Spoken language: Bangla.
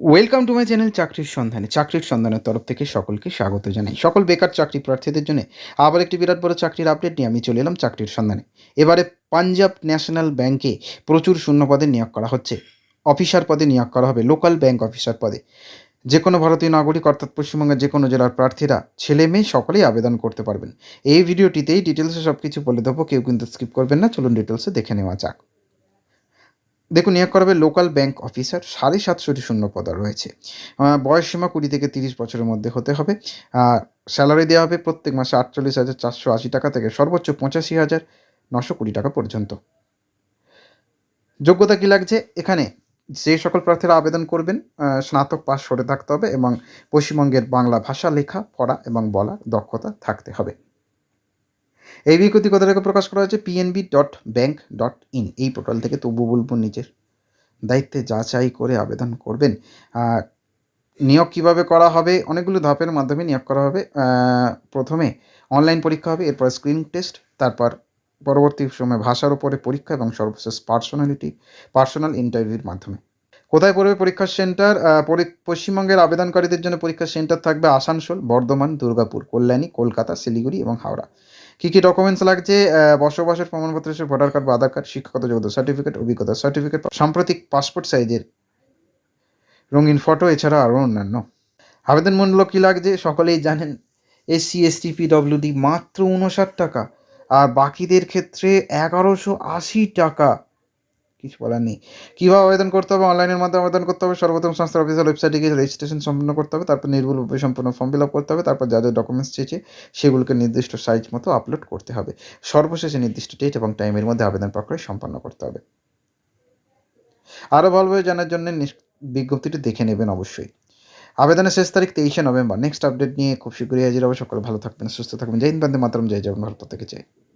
ওয়েলকাম টু মাই চ্যানেল চাকরির সন্ধানে চাকরির সন্ধানের তরফ থেকে সকলকে স্বাগত জানাই। সকল বেকার চাকরি প্রার্থীদের জন্য আবার একটি বিরাট বড় চাকরির আপডেট নিয়ে আমি চলে এলাম চাকরির সন্ধানে এবারে পাঞ্জাব ন্যাশনাল ব্যাংকে প্রচুর শূন্য পদে নিয়োগ করা হচ্ছে। অফিসার পদে নিয়োগ করা হবে লোকাল ব্যাংক অফিসার পদে। যে কোনো ভারতীয় নাগরিক অর্থাৎ পশ্চিমবঙ্গের যে কোনো জেলার প্রার্থীরা ছেলে মেয়ে সকলেই আবেদন করতে পারবেন। এই ভিডিওটিতেই ডিটেলসে সব কিছু বলে দেবো, কেউ কিন্তু স্কিপ করবেন না। চলুন ডিটেলসে দেখে নেওয়া যাক। দেখুন নিয়োগ করা হবে লোকাল ব্যাংক অফিসার সাড়ে সাতশোটি শূন্য পদ রয়েছে। আহ, বয়স সীমা কুড়ি থেকে তিরিশ বছরের মধ্যে হতে হবে। আর স্যালারি দেওয়া হবে প্রত্যেক মাসে আটচল্লিশ হাজার চারশো আশি টাকা থেকে সর্বোচ্চ পঁচাশি হাজার নশো কুড়ি টাকা পর্যন্ত। যোগ্যতা কী লাগছে? এখানে যে সকল প্রার্থীরা আবেদন করবেন স্নাতক পাস করে থাকতে হবে এবং পশ্চিমবঙ্গের বাংলা ভাষা লেখা পড়া এবং বলা দক্ষতা থাকতে হবে। এই বিজ্ঞপ্তি কোথা থেকে প্রকাশ করা হয়েছে? PNB dot bank dot in এই পোর্টাল থেকে তবু বলব নিজের দায়িত্বে যাচাই করে আবেদন করবেন। নিয়োগ কীভাবে করা হবে? অনেকগুলো ধাপের মাধ্যমে নিয়োগ করা হবে। প্রথমে অনলাইন পরীক্ষা হবে, এরপর স্ক্রিন টেস্ট তারপর পরবর্তী সময় ভাষার উপরে পরীক্ষা এবং সর্বশেষ পার্সোনালিটি পার্সোনাল ইন্টারভিউর মাধ্যমে। কোথায় পড়বে পরীক্ষার সেন্টার? পশ্চিমবঙ্গের আবেদনকারীদের জন্য পরীক্ষার সেন্টার থাকবে আসানসোল, বর্ধমান, দুর্গাপুর, কল্যাণী, কলকাতা, শিলিগুড়ি এবং হাওড়া। কী কী ডকুমেন্টস লাগছে? বসবাসের প্রমাণপত্র হিসেবে ভোটার কার্ড বা আধার কার্ড শিক্ষাগত যোগ্যতা সার্টিফিকেট অভিজ্ঞতা সার্টিফিকেট সাম্প্রতিক পাসপোর্ট সাইজের রঙিন ফটো এছাড়া আরও অন্যান্য। আবেদন মূল্য কী লাগছে? সকলেই জানেন এসসি এসটি পিডব্লিউডি মাত্র উনষাট টাকা। আর বাকিদের ক্ষেত্রে এগারোশো আশি টাকা। কিছু বলার নেই। কীভাবে আবেদন করতে হবে? অনলাইনের মাধ্যমে আবেদন করতে হবে। সর্বপ্রথম সংস্থার অফিসিয়াল ওয়েবসাইটে গিয়ে রেজিস্ট্রেশন সম্পন্ন করতে হবে। তারপর নির্ভুলভাবে সম্পূর্ণ ফর্ম ফিল আপ করতে হবে। তারপর যা যা ডকুমেন্টস চেয়েছে, সেগুলোকে নির্দিষ্ট সাইজ মতো আপলোড করতে হবে। সর্বশেষে নির্দিষ্ট ডেট এবং টাইমের মধ্যে আবেদন প্রক্রিয়া সম্পন্ন করতে হবে। আরও ভালোভাবে জানার জন্য বিজ্ঞপ্তিটি দেখে নেবেন অবশ্যই। আবেদনের শেষ তারিখ তেইশে নভেম্বর। নেক্সট আপডেট নিয়ে খুব শীঘ্রই হাজির হবে। সকলে ভালো থাকবেন, সুস্থ থাকবেন। জয় হিন্দ বন্দে মাতরম। জয় জগন ভারত থেকে চাই।